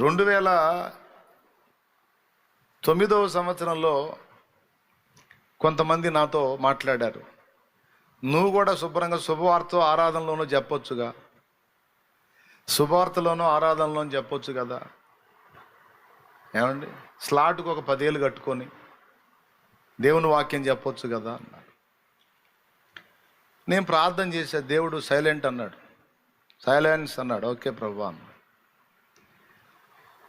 రెండు వేల తొమ్మిదవ సంవత్సరంలో కొంతమంది నాతో మాట్లాడారు. నువ్వు కూడా శుభ్రంగా శుభవార్త ఆరాధనలోనూ చెప్పొచ్చుగా. శుభవార్తలోనూ ఆరాధనలోనూ చెప్పొచ్చు కదా. ఏమండి? స్లాట్కు ఒక పదేళ్ళు కట్టుకొని దేవుని వాక్యం చెప్పొచ్చు కదా అన్నాడు. నేను ప్రార్థన చేసే దేవుడు సైలెంట్ అన్నాడు. సైలెన్స్ అన్నాడు. ఓకే ప్రభు అన్నాడు.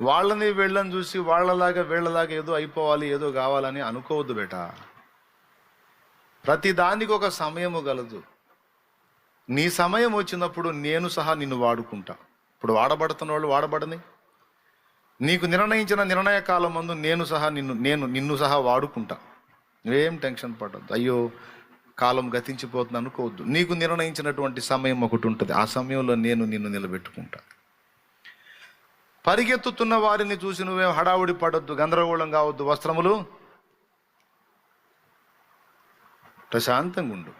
వాళ్ళని వీళ్ళని చూసి వాళ్ళలాగా వీళ్ళలాగా ఏదో అయిపోవాలి ఏదో కావాలని అనుకోవద్దు బేట. ప్రతి దానికి ఒక సమయము గలదు. నీ సమయం వచ్చినప్పుడు నేను సహా నిన్ను వాడుకుంటా. ఇప్పుడు వాడబడుతున్న వాళ్ళు వాడబడని. నీకు నిర్ణయించిన నిర్ణయ కాలం ముందు నేను సహా నిన్ను నేను నిన్ను సహా వాడుకుంటా. నువ్వేం టెన్షన్ పడద్దు. అయ్యో కాలం గతించిపోతుంది అనుకోవద్దు నీకు నిర్ణయించినటువంటి సమయం ఒకటి ఉంటుంది. ఆ సమయంలో నేను నిన్ను నిలబెట్టుకుంటా. పరిగెత్తుతున్న వారిని చూసి నువ్వేం హడావుడి పడొద్దు గందరగోళం కావద్దు వస్త్రములు? ప్రశాంతంగా ఉండు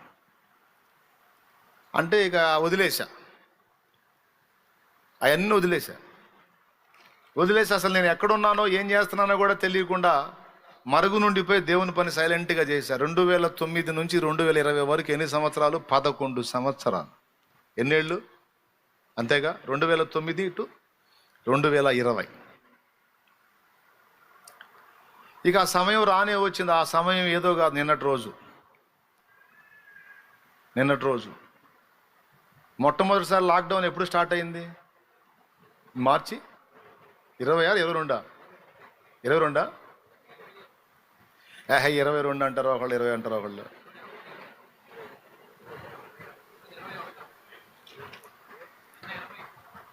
అంటే ఇక వదిలేశా. అవన్నీ వదిలేశా. వదిలేసి అసలు నేను ఎక్కడున్నానో ఏం చేస్తున్నానో కూడా తెలియకుండా మరుగు నుండిపోయి దేవుని పని సైలెంట్గా చేశా. రెండు వేల తొమ్మిది నుంచి రెండు వేల ఇరవై వరకు ఎన్ని సంవత్సరాలు? పదకొండు సంవత్సరాలు. ఎన్నేళ్ళు? అంతేగా? రెండు వేల తొమ్మిది టు రెండు వేల ఇరవై. ఇక ఆ సమయం రానే వచ్చింది. ఆ సమయం ఏదో కాదు. నిన్నటి రోజు. నిన్నటి రోజు. మొట్టమొదటిసారి లాక్డౌన్ ఎప్పుడు స్టార్ట్ అయింది? మార్చి? ఇరవై ఆరు ఇరవై రెండా? ఇరవై రెండా? ఏహ ఇరవై రెండు అంటారు ఒకళ్ళు ఇరవై అంటారు ఒకళ్ళు.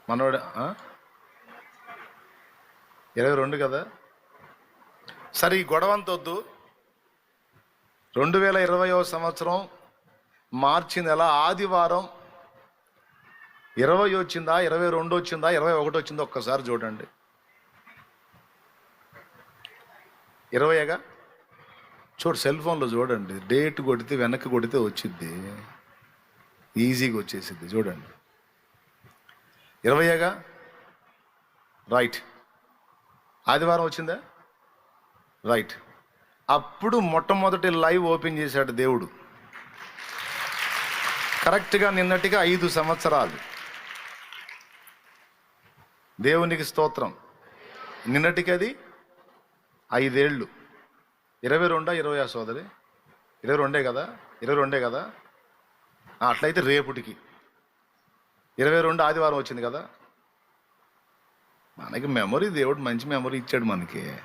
మనోడు ఇరవై రెండు కదా? సరే ఈ గొడవ అంత వద్దు. రెండు వేల ఇరవయో సంవత్సరం మార్చి నెల ఆదివారం ఇరవై వచ్చిందా ఇరవై రెండు వచ్చిందా ఇరవై ఒకటి వచ్చిందా ఒక్కసారి చూడండి. ఇరవైగా చూడు సెల్ ఫోన్లో చూడండి. డేట్ కొడితే వెనక్కి కొడితే వచ్చింది ఈజీగా వచ్చేసింది చూడండి. ఇరవైగా రైట్. ఆదివారం వచ్చిందా? రైట్ అప్పుడు మొట్టమొదటి లైవ్ ఓపెన్ చేశాడు దేవుడు. కరెక్ట్గా నిన్నటిగా ఐదు సంవత్సరాలు. దేవునికి స్తోత్రం. నిన్నటికి అది ఐదేళ్ళు. ఇరవై రెండా ఇరవై సోదరి? ఇరవై రెండే కదా? ఇరవై రెండే కదా? అట్లయితే రేపుటికి. ఇరవై రెండు ఆదివారం వచ్చింది కదా? మనకి మెమరీ దేవుడు మంచి మెమరీ ఇచ్చాడు మనకి.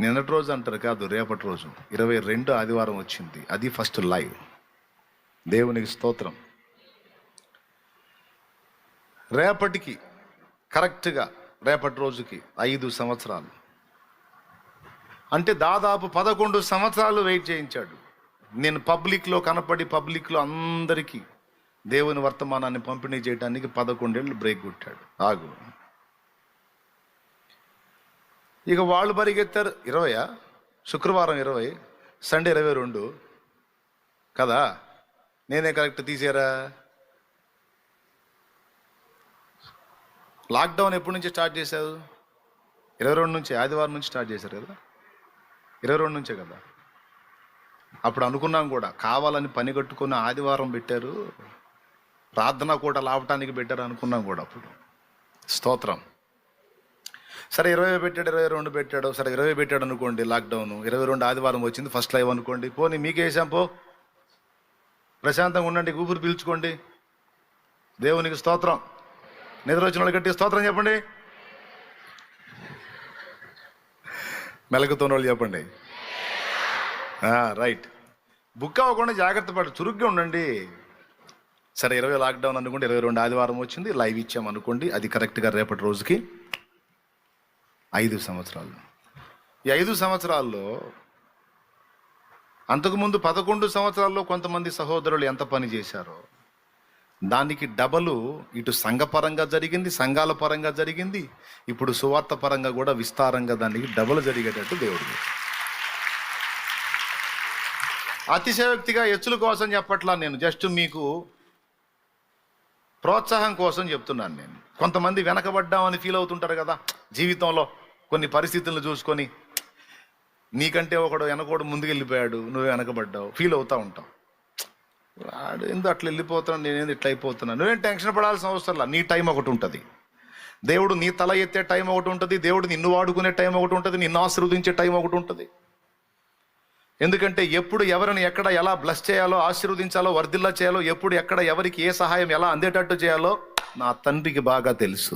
నిన్నటి రోజు అంటారు కాదు రేపటి రోజు. ఇరవై రెండు ఆదివారం వచ్చింది. అది ఫస్ట్ లైవ్ దేవునికి స్తోత్రం. రేపటికి కరెక్ట్గా రేపటి రోజుకి ఐదు సంవత్సరాలు. అంటే దాదాపు పదకొండు సంవత్సరాలు వెయిట్ చేయించాడు. నేను పబ్లిక్లో కనపడి పబ్లిక్లో అందరికీ దేవుని వర్తమానాన్ని పంపిణీ చేయడానికి పదకొండేళ్ళు బ్రేక్ కొట్టాడు. ఆగు. ఇక వాళ్ళు పరిగెత్తారు. ఇరవయా? శుక్రవారం ఇరవై సండే ఇరవై రెండు. కదా? నేనే కరెక్ట్ తీసారా? లాక్డౌన్ ఎప్పటి నుంచి స్టార్ట్ చేశారు ఇరవై రెండు నుంచి ఆదివారం నుంచి స్టార్ట్ చేశారు కదా? ఇరవై రెండు నుంచే కదా? అప్పుడు అనుకున్నాం కూడా కావాలని పని కట్టుకుని ఆదివారం పెట్టారు. ప్రార్థన కూడా లావటానికి పెట్టారు అనుకున్నాం కూడా అప్పుడు. స్తోత్రం. సరే ఇరవై పెట్టాడు ఇరవై రెండు పెట్టాడు. సరే ఇరవై పెట్టాడు అనుకోండి లాక్డౌన్ ఇరవై రెండు ఆదివారం వచ్చింది ఫస్ట్ లైవ్ అనుకోండి. పోనీ మీకేసాం పో. ప్రశాంతంగా ఉండండి ఊపిరి పీల్చుకోండి. దేవునికి స్తోత్రం. నిద్ర వచ్చిన వాళ్ళు గట్టి స్తోత్రం చెప్పండి. మెలకుతున్న వాళ్ళు చెప్పండి రైట్ బుక్ అవ్వకుండా జాగ్రత్త పడు చురుగ్గా ఉండండి. సరే ఇరవై లాక్డౌన్ అనుకోండి ఇరవై రెండు ఆదివారం వచ్చింది లైవ్ ఇచ్చాం అనుకోండి అది కరెక్ట్గా రేపటి రోజుకి ఐదు సంవత్సరాలు. ఈ ఐదు సంవత్సరాల్లో అంతకుముందు పదకొండు సంవత్సరాల్లో కొంతమంది సహోదరులు ఎంత పని చేశారో దానికి డబలు ఇటు సంఘపరంగా జరిగింది సంఘాల పరంగా జరిగింది ఇప్పుడు సువార్త పరంగా కూడా విస్తారంగా దానికి డబల్ జరిగేటట్టు దేవుడు అతిశయోక్తిగా ఎచ్చుల కోసం చెప్పట్లా నేను జస్ట్ మీకు ప్రోత్సాహం కోసం చెప్తున్నాను నేను. కొంతమంది వెనకబడ్డామని ఫీల్ అవుతుంటారు కదా జీవితంలో కొన్ని పరిస్థితులను చూసుకొని నీకంటే ఒకడు వెనకోడు ముందుకు వెళ్ళిపోయాడు నువ్వు వెనకబడ్డావు ఫీల్ అవుతా ఉంటావు. వాడు ఎందుకు అట్లా వెళ్ళిపోతున్నాను నేనేంది ఇట్లా అయిపోతున్నాను? నువ్వేం టెన్షన్ పడాల్సిన అవసరం నీ టైం ఒకటి ఉంటుంది. దేవుడు నీ తల ఎత్తే టైం ఒకటి ఉంటుంది దేవుడు నిన్ను వాడుకునే టైం ఒకటి ఉంటుంది నిన్ను ఆశీర్వదించే టైం ఒకటి ఉంటుంది. ఎందుకంటే ఎప్పుడు ఎవరిని ఎక్కడ ఎలా బ్లస్ చేయాలో ఆశీర్వదించాలో వర్ధిల్లా చేయాలో ఎప్పుడు ఎక్కడ ఎవరికి ఏ సహాయం ఎలా అందేటట్టు చేయాలో నా తండ్రికి బాగా తెలుసు.